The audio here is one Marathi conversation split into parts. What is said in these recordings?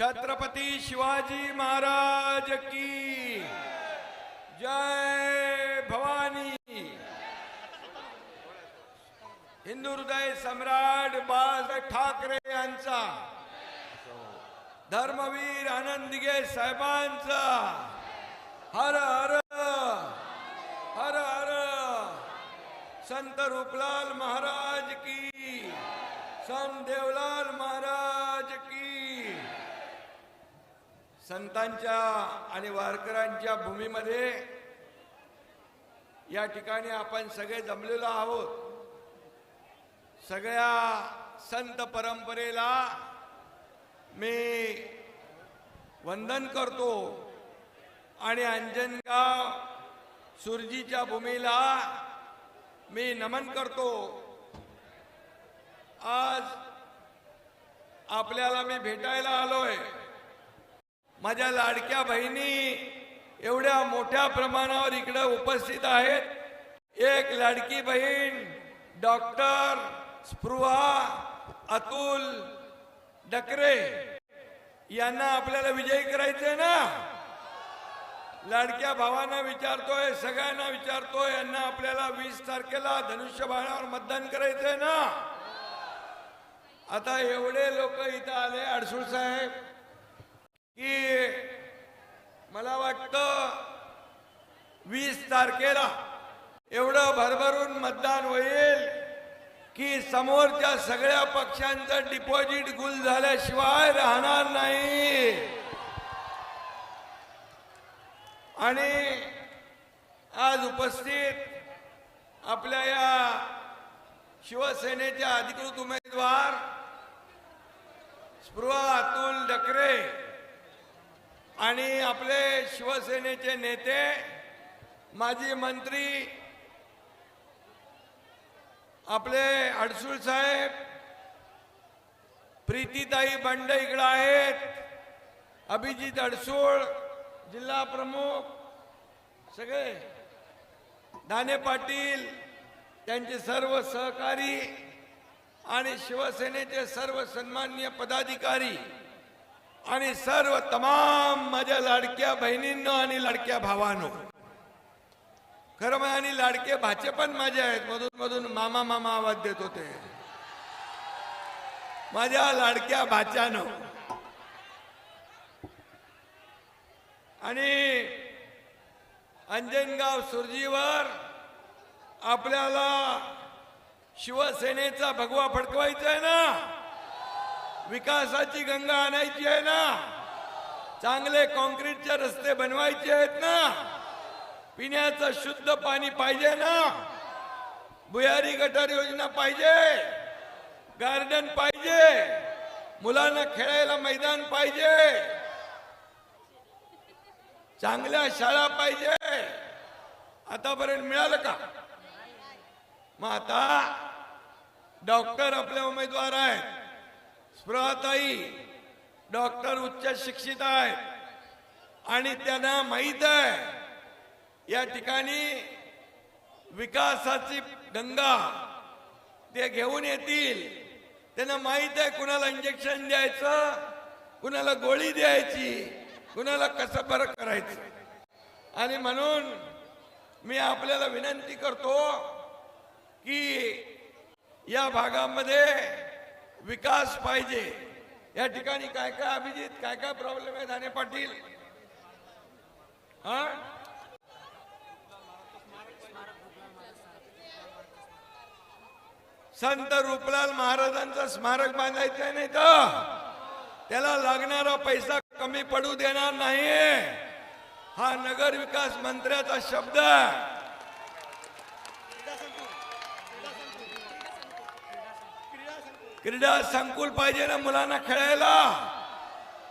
छत्रपती शिवाजी महाराज की जय भवानी। हिंदू हृदय सम्राट बाळासाहेब ठाकरे यांचा धर्मवीर आनंदगे साहेबांचा हर हर हर हर संत रूपलाल महाराज की संत देवलाल महाराज की संतांच्या आणि वारकऱ्यांच्या भूमीमध्ये या ठिकाणी आपण सगळे जमलेलो आहोत. सगळ्या संत परंपरेला मी वंदन करतो आणि अंजनगाव सुरजीच्या भूमीला मी नमन करतो. आज आपल्याला मी भेटायला आलोय. माझ्या लाडक्या बहिणी एवढ्या मोठ्या प्रमाणावर इकडे उपस्थित आहेत. एक लाडकी बहीण डॉक्टर स्पृहा अतुल डकरे यांना आपल्याला विजयी करायचंय ना? लाडक्या भावांना विचारतोय सगळ्यांना विचारतोय यांना आपल्याला वीस तारखेला धनुष्यबाणावर मतदान करायचंय ना? आता एवढे लोक इथं आले अडसूळ साहेब की मला वाटतं वीस तारखेला एवढं भरभरून मतदान होईल की समोरच्या सगळ्या पक्षांचं डिपॉझिट गुल झाल्याशिवाय राहणार नाही. आणि आज उपस्थित आपल्या या शिवसेनेचे अधिकृत उमेदवार स्पृहा अतुल डकरे आणि आपले शिवसेनेचे नेते माजी मंत्री आपले अडसूळ साहेब प्रीतीताई बंड इकडं आहेत अभिजित अडसूळ जिल्हा प्रमुख सगळे. दाने पाटील त्यांचे सर्व सहकारी आणि शिवसेनेचे सर्व सन्मान्य पदाधिकारी. आणि सर्व तमाम माझ्या लाडक्या बहिणींनो आणि लाडक्या भावांनो. खरं म्हणजे आणि लाडके भाचे पण माझे आहेत. मधून मधून मामा मामा आवाज देत होते. माझ्या लाडक्या भाच्यानो. आणि अंजनगाव सुरजीवर आपल्याला शिवसेनेचा भगवा फडकवायचा आहे ना? विकासाची गंगा आणायची आहे ना? चांगले कॉन्क्रीटचे रस्ते बनवायचे आहेत ना? पिण्याचं शुद्ध पाणी पाहिजे ना? भुयारी गटार योजना पाहिजे? गार्डन पाहिजे? मुलांना खेळायला मैदान पाहिजे? चांगल्या शाळा पाहिजे? आतापर्यंत मिळालं का? मग आता डॉक्टर आपले उमेदवार आहेत. स्पृहताई डॉक्टर उच्च शिक्षित आहेत आणि त्यांना माहीत आहे या ठिकाणी विकासाची गंगा ते घेऊन येतील. त्यांना माहीत आहे कुणाला इंजेक्शन द्यायचं कुणाला गोळी द्यायची कुणाला कसं बरं करायचं. आणि म्हणून मी आपल्याला विनंती करतो की या भागामध्ये विकास पाहिजे. या ठिकाणी काय काय अभिजित काय काय प्रॉब्लेम आहे धाने पाटील? हा? संत रूपलाल महाराजांचं स्मारक बांधायचं नाही तर? त्याला लागणारा पैसा कमी पडू देणार नाही हा नगर विकास मंत्र्याचा शब्द आहे. क्रीडा संकुल पाहिजे ना मुलांना खेळायला.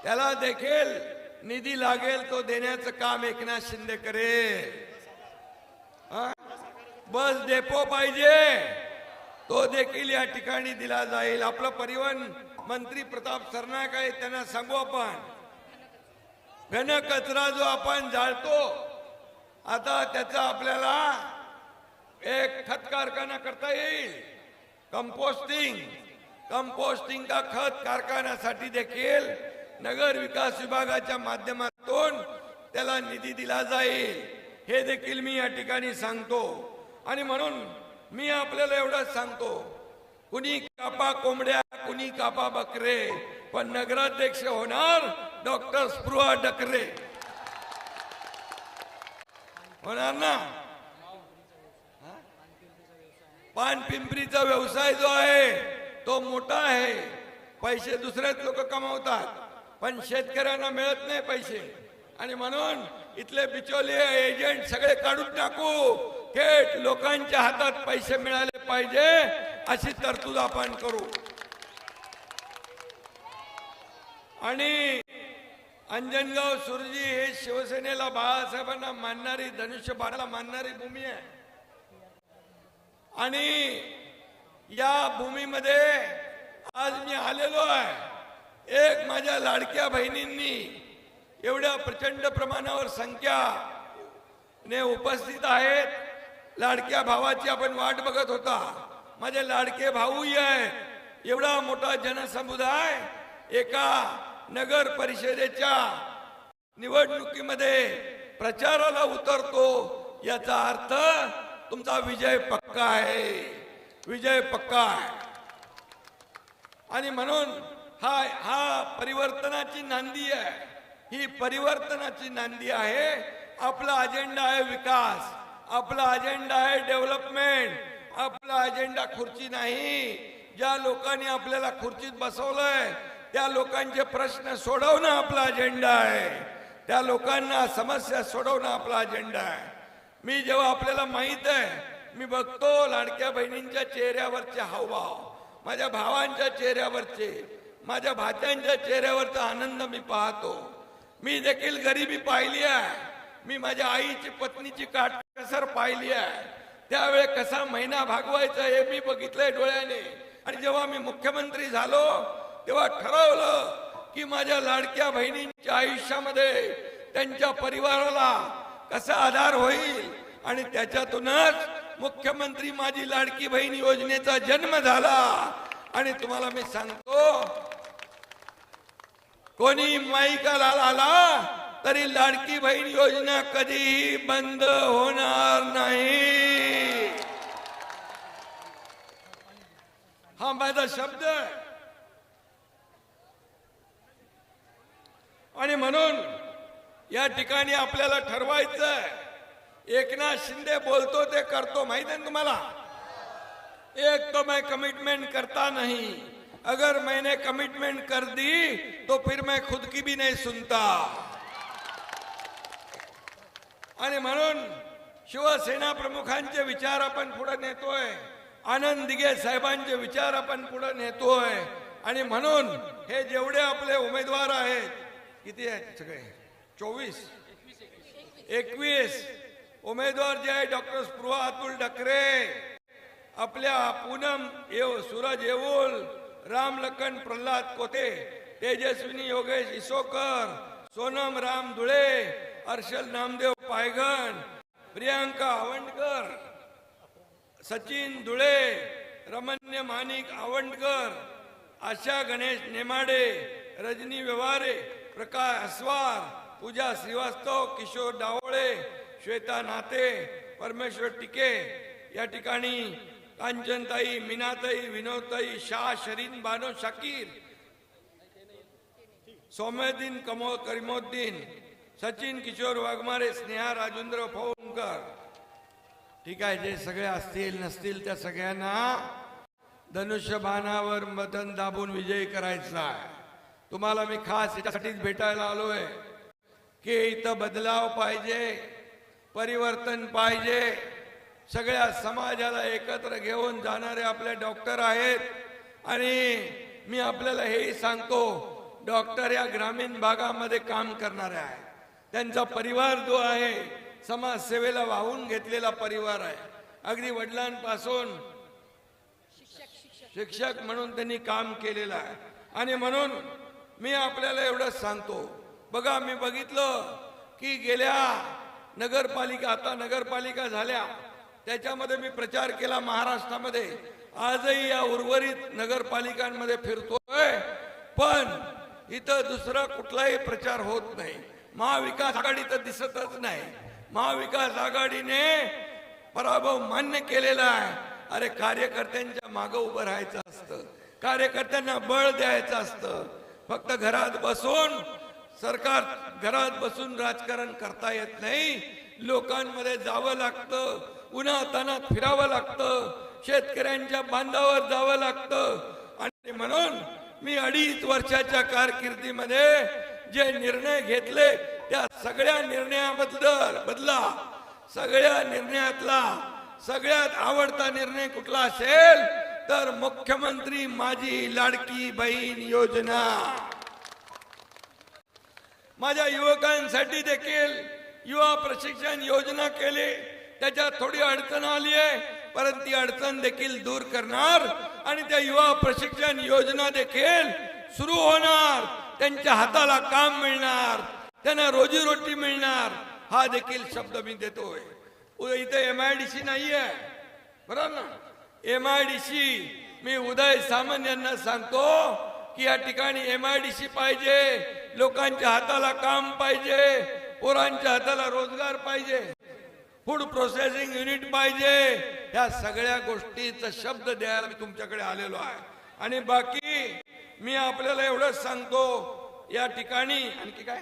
त्याला देखील निधी लागेल तो देण्याचं काम एकनाथ शिंदे करेल. हा? बस डेपो पाहिजे. तो देखील या ठिकाणी दिला जाईल. आपलं परिवहन मंत्री प्रताप सरनाईक आहे त्यांना सांगू आपण. घन कचरा जो आपण जाळतो आता त्याचा आपल्याला एक खत कारखाना करता येईल. कंपोस्टिंग कंपोस्टिंग का खत कारखान्यासाठी देखील नगर विकास विभागाच्या माध्यमातून त्याला निधी दिला जाईल. हे देखील मी या ठिकाणी सांगतो. आणि म्हणून मी आपल्याला एवढंच सांगतो. कुणी कापा कोंबड्या कुणी कापा बकरे पण नगराध्यक्ष होणार डॉक्टर स्पृहा डकरे. होणार ना? पान पिंपरीचा व्यवसाय जो आहे तो मोठा आहे. पैसे दुसरेच लोक कमावतात. पण शेतकऱ्यांना मिळत नाही पैसे. आणि म्हणून इथले बिचोले एजंट सगळे काढून टाकू. थेट लोकांच्या हातात पैसे मिळाले पाहिजे अशी तरतूद आपण करू. आणि अंजनगाव सुरजी हे शिवसेनेला बाळासाहेबांना मानणारी धनुष्यबाणाला मानणारी भूमी आहे. आणि या भूमीमध्ये आज मी आलेलो आहे. एक माझ्या लाडक्या बहिणींनी एवढ्या प्रचंड प्रमाणावर संख्या ने उपस्थित आहेत. लाडक्या भावाची आपण वाट बघत होता. माझे लाडके भाऊही आहेत. एवढा मोठा जनसमुदाय एका नगर परिषदेच्या निवडणुकीमध्ये प्रचाराला उतरतो. याचा अर्थ तुमचा विजय पक्का आहे. विजय पक्का आहे. आणि म्हणून हा हा परिवर्तनाची नांदी आहे. ही परिवर्तनाची नांदी आहे. आपला अजेंडा आहे विकास. आपला अजेंडा आहे डेव्हलपमेंट आपला अजेंडा खुर्ची नाही. ज्या लोकांनी आपल्याला खुर्चीत बसवलंय त्या लोकांचे प्रश्न सोडवणं आपला अजेंडा आहे. त्या लोकांना समस्या सोडवणं आपला अजेंडा आहे. मी जेव्हा आपल्याला माहीत आहे मी बघतो लाडक्या बहिणींच्या चेहऱ्यावरचे हावभाव माझ्या भावांच्या चेहऱ्यावरचे माझ्या भाच्यांच्या चेहऱ्यावरचा आनंद मी पाहतो. मी देखील गरिबी पाहिली आहे. मी माझ्या आईची पत्नीची काटकसर पाहिली आहे. त्यावेळे कसा महिना भागवायचा हे मी बघितलंय डोळ्याने. आणि जेव्हा मी मुख्यमंत्री झालो तेव्हा ठरवलं की माझ्या लाडक्या बहिणींच्या आयुष्यामध्ये त्यांच्या परिवाराला कसा आधार होईल आणि त्याच्यातूनच मुख्यमंत्री माझी लाडकी बहीण योजनेचा जन्म झाला. आणि तुम्हाला मी सांगतो कोणी माईकाला आला तरी लाडकी बहीण योजना कधीही बंद होणार नाही. हा माझा शब्द आणि म्हणून या ठिकाणी आपल्याला ठरवायचं आहे एकनाथ शिंदे बोलतो ते करतो. माहीत आहे ना तुम्हाला? एक तो मैं कमिटमेंट करता नहीं. अगर मैंने कमिटमेंट कर दी तो फिर मैं खुद की भी नहीं सुनता. आणि म्हणून शिवसेना प्रमुखांचे विचार आपण पुढे नेतोय. आनंद दिघे साहेबांचे विचार आपण पुढे नेतोय. आणि म्हणून हे जेवढे आपले उमेदवार आहेत किती आहेत सगळे? चोवीस? एकवीस. उमेदवार जे आहे डॉक्टर स्पृहा अतुल डकरे. आपल्या पूनम येव सूरज येऊल राम लखन प्रल्हाद कोते तेजस्विनी योगेश इसोकर सोनम राम धुळे हर्षल नामदेव पायगण प्रियांका आवंडकर सचिन धुळे रमण्य मानिक आवंडकर आशा गणेश नेमाडे रजनी व्यवहारे प्रकाश अस्वार पूजा श्रीवास्तव किशोर डावळे श्वेता नाते परमेश्वर टिके. या ठिकाणी कांचनताई मीनाताई विनोदताई शाह शरीन बानो शाकीर सौम्यदीन कमो करिमोद्दीन सचिन किशोर वाघमारे स्नेहा राजेंद्र फौंकर ठीक आहे जे सगळे असतील नसतील त्या सगळ्यांना धनुष्यबाणावर मतन दाबून विजयी करायचा आहे. तुम्हाला मी खास याच्यासाठीच भेटायला आलोय की इथं बदलाव पाहिजे. परिवर्तन पाहिजे. सगळ्या समाजाला एकत्र घेऊन जाणारे आपले डॉक्टर आहेत. आणि मी आपल्याला हेही सांगतो डॉक्टर या ग्रामीण भागामध्ये काम करणारे आहेत. त्यांचा परिवार जो आहे समाजसेवेला वाहून घेतलेला परिवार आहे. अगदी वडिलांपासून शिक्षक म्हणून त्यांनी काम केलेलं आहे. आणि म्हणून मी आपल्याला एवढंच सांगतो. बघा मी बघितलं की गेल्या नगरपालिका आता नगरपालिका झाल्या. त्याच्यामध्ये मी प्रचार केला महाराष्ट्रामध्ये. आजही या उर्वरित नगरपालिकांमध्ये फिरतोय. पण इथं दुसरा कुठलाही प्रचार होत नाही. महाविकास आघाडी तर दिसतच नाही. महाविकास आघाडीने पराभव मान्य केलेला आहे. अरे कार्यकर्त्यांच्या मागं उभं राहायचं असतं. कार्यकर्त्यांना बळ द्यायचं असतं. फक्त घरात बसून सरकार घरात बसून राजकारण करता येत नाही. लोकांमध्ये जावं लागतं. उन्हा तानात फिरावं लागतं. शेतकऱ्यांच्या बांधावर जावं लागतं. आणि म्हणून मी अडीच वर्षाच्या कारकिर्दीमध्ये जे निर्णय घेतले त्या सगळ्या निर्णयाबद्दल बदला. सगळ्या निर्णयातला सगळ्यात आवडता निर्णय कुठला असेल? तर मुख्यमंत्री माझी लाडकी बहीण योजना. माझ्या युवकांसाठी देखील युवा प्रशिक्षण योजना केली. त्याच्यात थोडी अडचण आली आहे. परंतु ती अडचण देखील दूर करणार आणि त्या युवा प्रशिक्षण योजना देखील सुरू होणार. त्यांच्या हाताला काम मिळणार. त्यांना रोजीरोटी मिळणार. हा देखील शब्द मी देतोय. उ- इथे एम आय डी सी नाही आहे बरोबर ना? एम आय डी सी मी उदय सामंत यांना सांगतो की या ठिकाणी एम आय डी सी पाहिजे लोकांच्या हाताला काम पाहिजे पोरांच्या हाताला रोजगार पाहिजे फूड प्रोसेसिंग युनिट पाहिजे या सगळ्या गोष्टीचा शब्द द्यायला मी तुमच्याकडे आलेलो आहे. आणि बाकी मी आपल्याला एवढंच सांगतो या ठिकाणी आणखी काय?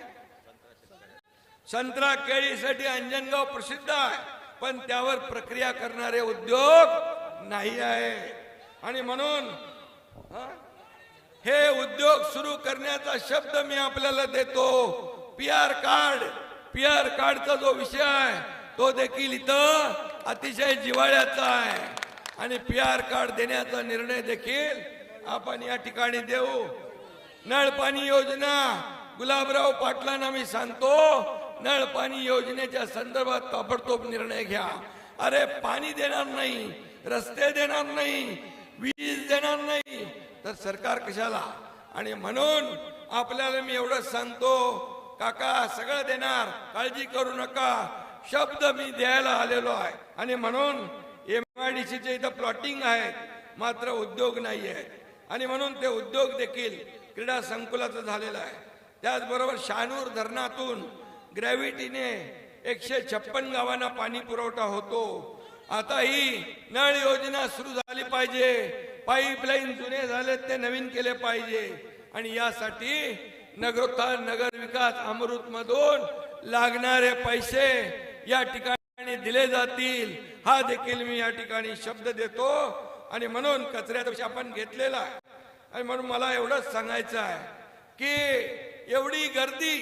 संत्रा केळीसाठी अंजनगाव प्रसिद्ध आहे पण त्यावर प्रक्रिया करणारे उद्योग नाही आहे. आणि म्हणून हे उद्योग सुरू करण्याचा शब्द मी आपल्याला देतो. P R card P R कार्डचा जो विषय आहे तो देखील इथं अतिशय जिव्हाळ्याचा आहे. आणि पी आर कार्ड देण्याचा निर्णय देखील आपण या ठिकाणी देऊ. नळ पाणी योजना गुलाबराव पाटलांना मी सांगतो नळ पाणी योजनेच्या संदर्भात ताबडतोब निर्णय घ्या. अरे पाणी देणार नाही रस्ते देणार नाही वीज देणार नाही तर सरकार कशाला? आणि म्हणून आपल्याला मी एवढंच सांगतो काका सगळं देणार काळजी करू नका. शब्द मी द्यायला आलेलो आहे. आणि म्हणून एम आय डी सीचे इथं प्लॉटिंग आहे मात्र उद्योग नाही आणि म्हणून ते उद्योग देखील क्रीडा संकुलाचं झालेलं आहे. त्याचबरोबर शानूर धरणातून ग्रॅव्हिटीने एकशे छप्पन गावांना पाणी पुरवठा होतो. आता ही नळ योजना सुरू झाली पाहिजे. पाईपलाईन जुने झालेत ते नवीन केले पाहिजे. आणि यासाठी नगरोत्थान नगर विकास अमृत मधून लागणारे पैसे या ठिकाणी दिले जातील. हा देखील मी या ठिकाणी शब्द देतो. आणि म्हणून कचऱ्यापेक्षा आपण घेतलेला आहे. आणि म्हणून मला एवढंच सांगायचं आहे की एवढी गर्दी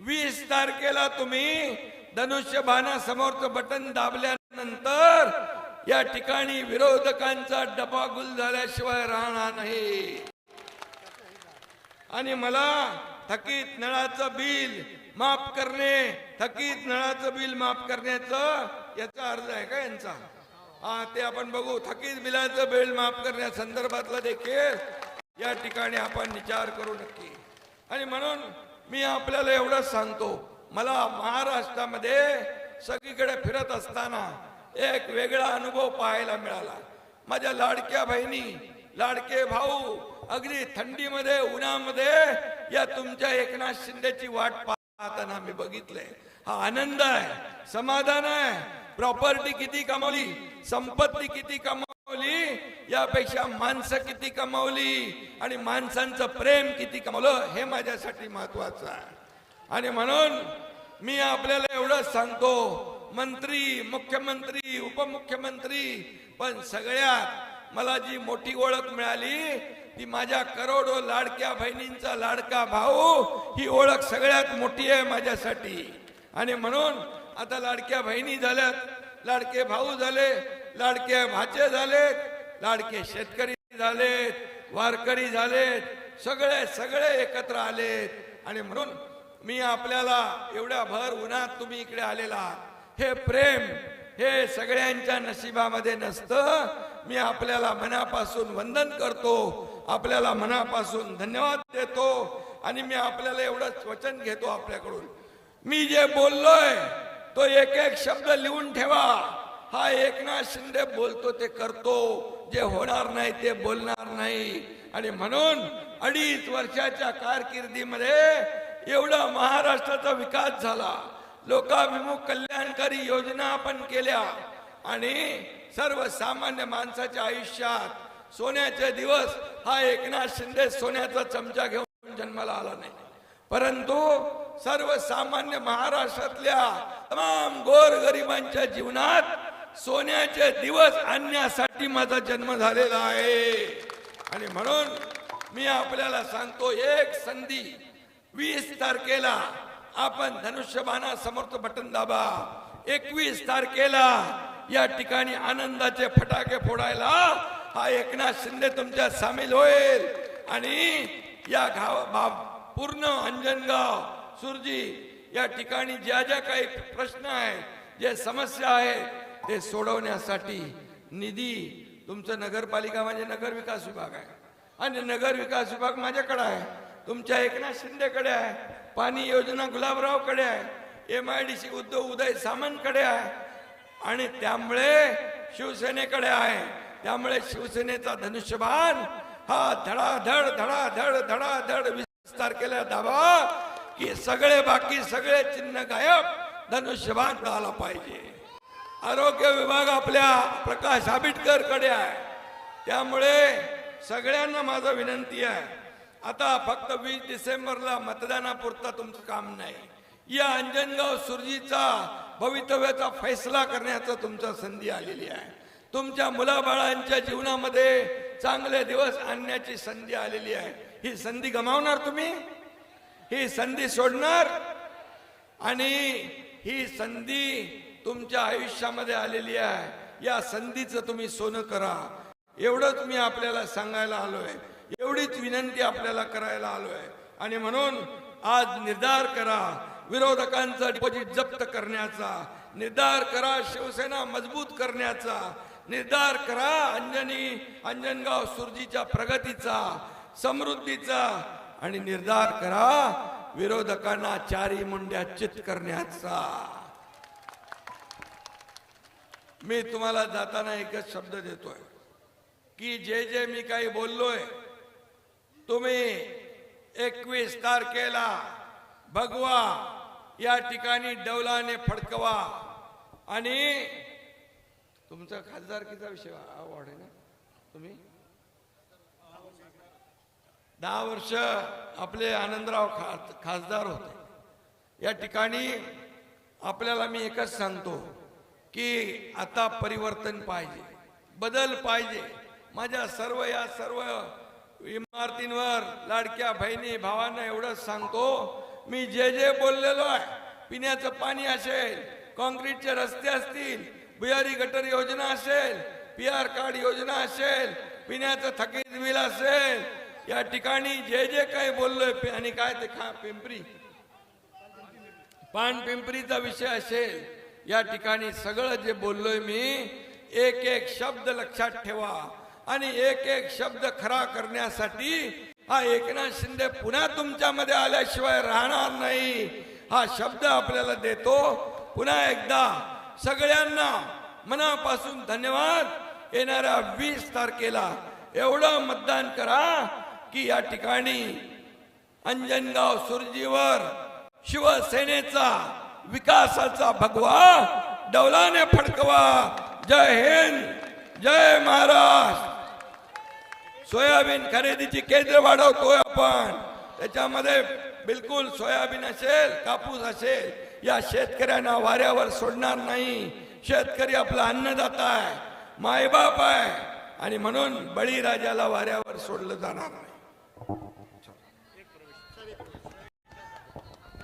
वीस तारखेला तुम्ही धनुष्यबाणासमोरचं बटन दाबल्यानंतर या ठिकाणी विरोधकांचा डबागुल झाल्याशिवाय राहणार नाही. आणि मला थकीत नळाचं बिल माफ करणे थकीत नळाचं बिल माफ करण्याचं याचा अर्ज आहे का यांचा? हा ते आपण बघू. थकीत बिलाचं बिल माफ करण्या संदर्भातला देखील या ठिकाणी आपण विचार करू नक्की. आणि म्हणून मी आपल्याला एवढंच सांगतो. मला महाराष्ट्रामध्ये सगळीकडे फिरत असताना एक वेगळा अनुभव पाहायला मिळाला. माझ्या लाडक्या बहिणी लाडके भाऊ अगदी थंडीमध्ये उन्हामध्ये या तुमच्या एकनाथ शिंदेची वाट पाहताना मी बघितलंय. हा आनंद आहे समाधान आहे. प्रॉपर्टी किती कमावली संपत्ती किती कमावली यापेक्षा माणसं किती कमावली आणि माणसांचं प्रेम किती कमावलं हे माझ्यासाठी महत्वाचं आहे. आणि म्हणून मी आपल्याला एवढंच सांगतो मंत्री मुख्यमंत्री उपमुख्यमंत्री पण सगळ्यात मला जी मोठी ओळख मिळाली ती माझ्या करोडो लाडक्या बहिणींचा लाडका भाऊ ही ओळख सगळ्यात मोठी आहे माझ्यासाठी आणि म्हणून आता लाडक्या बहिणी झाल्यात लाडके भाऊ झाले लाडके भाचे झालेत लाडके शेतकरी झालेत वारकरी झालेत सगळे सगळे एकत्र आलेत आणि म्हणून मी आपल्याला एवढ्या भर उन्हात तुम्ही इकडे आलेला आहात. हे प्रेम हे सगळ्यांच्या नशिबामध्ये नसतं. मी आपल्याला मनापासून वंदन करतो. आपल्याला मनापासून धन्यवाद देतो. आणि मी आपल्याला एवढंच वचन घेतो आपल्याकडून. मी जे बोललोय तो एक एक शब्द लिहून ठेवा. हा एकनाथ शिंदे बोलतो ते करतो. जे होणार नाही ते बोलणार नाही. आणि म्हणून अडीच वर्षाच्या कारकिर्दीमध्ये एवढा महाराष्ट्राचा विकास झाला. लोकाभिमुख कल्याणकारी योजना आपण केल्या. आणि सर्वसामान्य माणसाच्या आयुष्यात सोन्याचे दिवस हा एकनाथ शिंदे सोन्याचा चमचा घेऊन जन्माला आला नाही. परंतु सर्वसामान्य महाराष्ट्रातल्या तमाम गोर गरिबांच्या जीवनात सोन्याचे दिवस आणण्यासाठी माझा जन्म झालेला आहे. आणि म्हणून मी आपल्याला सांगतो एक संधी वीस तारखेला आपण धनुष्यबाणा समर्थ बटन दाबा. एकवीस तारखेला या ठिकाणी आनंदाचे फटाके फोडायला हा एकनाथ शिंदे तुमच्या सामील होईल. आणि या गाव पूर्ण अंजनगाव सुरजी या ठिकाणी ज्या ज्या काही प्रश्न आहेत जे समस्या आहेत ते सोडवण्यासाठी निधी तुमचं नगरपालिका म्हणजे नगर विकास विभाग आहे. आणि नगर विकास विभाग माझ्याकडे आहे. तुमच्या एकनाथ शिंदेकडे आहे. पाणी योजना गुलाबरावकडे आहे. M I D C Uddhav Uday सामंतकडे आहे. आणि त्यामुळे शिवसेनेकडे आहे. त्यामुळे शिवसेनेचा धनुष्यबाण हा धडाधड धडाधड धडाधड विस्तार केला दाबा की सगळे बाकी सगळे चिन्ह गायब. धनुष्यबाण झाला पाहिजे. आरोग्य विभाग आपल्या प्रकाश आंबेडकरकडे आहे. त्यामुळे सगळ्यांना माझं विनंती आहे. आता फक्त वीस डिसेंबरला मतदानापुरता तुमचं काम नाही. या अंजनगाव सुरजीचा भवितव्याचा फैसला करण्याचा तुमचा संधी आलेली आहे. तुमच्या मुलाबाळांच्या जीवनामध्ये चांगले दिवस आणण्याची संधी आलेली आहे. ही संधी गमावणार तुम्ही? ही संधी सोडणार? आणि ही संधी तुमच्या आयुष्यामध्ये आलेली आहे. या संधीचं तुम्ही सोनं करा. एवढंच मी आपल्याला सांगायला आलोय. एवढीच विनंती आपल्याला करायला आलोय. आणि म्हणून आज निर्धार करा विरोधकांचा डिपॉझिट जप्त करण्याचा निर्धार करा शिवसेना मजबूत करण्याचा निर्धार करा अंजनी अंजनगाव सुरजीच्या प्रगतीचा समृद्धीचा आणि निर्धार करा विरोधकांना चारी मुंड्या चित करण्याचा. मी तुम्हाला जाताना एकच शब्द देतोय की जे जे मी काही बोललोय तुम्ही एकवीस तारखेला भगवा या ठिकाणी डौलाने फडकवा. आणि तुमचा खासदारकीचा विषय आवड आहे ना? तुम्ही? दहा वर्ष आपले आनंदराव खा खासदार होते. या ठिकाणी आपल्याला मी एकच सांगतो की आता परिवर्तन पाहिजे. बदल पाहिजे. माझ्या सर्व या सर्व इमारतींवर लाडक्या बहिणी भावांना एवढंच सांगतो मी जे जे बोललेलो आहे पिण्याचं पाणी असेल कॉन्क्रीटचे रस्ते असतील भुयारी गटर योजना असेल पी आर कार्ड योजना असेल पिण्याचं थकीत बिल असेल या ठिकाणी जे जे काही बोललोय आणि काय ते खा पिंपरी. पान पिंपरीचा विषय असेल या ठिकाणी सगळं जे बोललोय मी एक एक शब्द लक्षात ठेवा. आणि एक एक शब्द खरा करण्यासाठी हा एकनाथ शिंदे पुन्हा तुमच्यामध्ये आल्याशिवाय राहणार नाही. हा शब्द आपल्याला देतो. पुन्हा एकदा सगळ्यांना मनापासून धन्यवाद. येणाऱ्या वीस तारखेला एवढं मतदान करा की या ठिकाणी अंजनगाव सुरजीवर शिवसेनेचा विकासाचा भगवा डौलाने फडकवा. जय हिंद जय महाराष्ट्र. सोयाबीन खरेदीची केंद्र वाढवतोय आपण. त्याच्यामध्ये बिलकुल सोयाबीन असेल कापूस असेल या शेतकऱ्यांना वाऱ्यावर सोडणार नाही. शेतकरी आपला अन्नदाता आहे मायबाप आहे. आणि म्हणून बळीराजाला वाऱ्यावर सोडलं जाणार नाही.